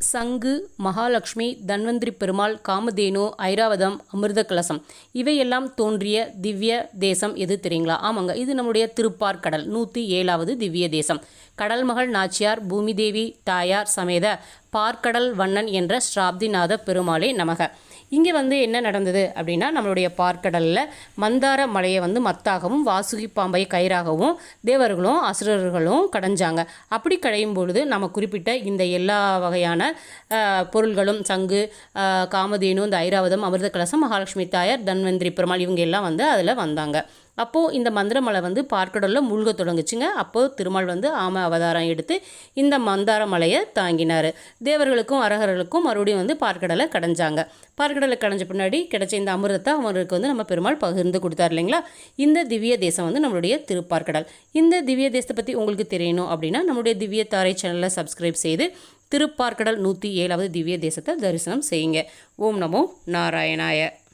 சங்கு மகாலட்சுமி தன்வந்திரி பெருமாள் காமதேனு ஐராவதம் அமிர்த கலசம் இவையெல்லாம் தோன்றிய திவ்ய தேசம் எது தெரியுங்களா? ஆமாங்க இது நம்முடைய திருப்பார்கடல் நூற்றி ஏழாவது திவ்ய தேசம். கடல்மகள் நாச்சியார் பூமிதேவி தாயார் சமேத பார்க்கடல் வண்ணன் என்ற ஸ்ராப்திநாத பெருமாளே நமக. இங்கே வந்து என்ன நடந்தது அப்படின்னா நம்மளுடைய பார்க்கடலில் மந்தார மலையை வந்து மத்தாகவும் வாசுகி பாம்பை கயிறாகவும் தேவர்களும் அசுரர்களும் கடைஞ்சாங்க. அப்படி கடையும் பொழுது நம்ம குறிப்பிட்ட இந்த எல்லா வகையான பொருள்களும் சங்கு காமதேனு இந்த ஐராவதம் அமிர்த கலசம் மகாலட்சுமி தாயார் தன்வந்திரி பெருமாள் இவங்க எல்லாம் வந்து அதில் வந்தாங்க. அப்போது இந்த மந்திரமலை வந்து பார்க்கடலில் மூழ்க தொடங்குச்சுங்க. அப்போது திருமால் வந்து ஆம அவதாரம் எடுத்து இந்த மந்தார மலையை தாங்கினார். தேவர்களுக்கும் அரகர்களுக்கும் மறுபடியும் வந்து பார்க்கடலை கடைஞ்சாங்க. பார்க்கடலை கடைஞ்ச பின்னாடி கிடைச்ச இந்த அமிர்தத்தை அவருக்கு வந்து நம்ம பெருமாள் பகிர்ந்து கொடுத்தார் இல்லைங்களா? இந்த திவ்ய தேசம் வந்து நம்மளுடைய திருப்பார்க்கடல். இந்த திவ்ய தேசத்தை பற்றி உங்களுக்கு தெரியணும் அப்படின்னா நம்மளுடைய திவ்ய தாரை சேனலை சப்ஸ்கிரைப் செய்து திருப்பார்க்கடல் நூற்றி ஏழாவது திவ்ய தேசத்தை தரிசனம் செய்யுங்க. ஓம் நமோ நாராயணாய.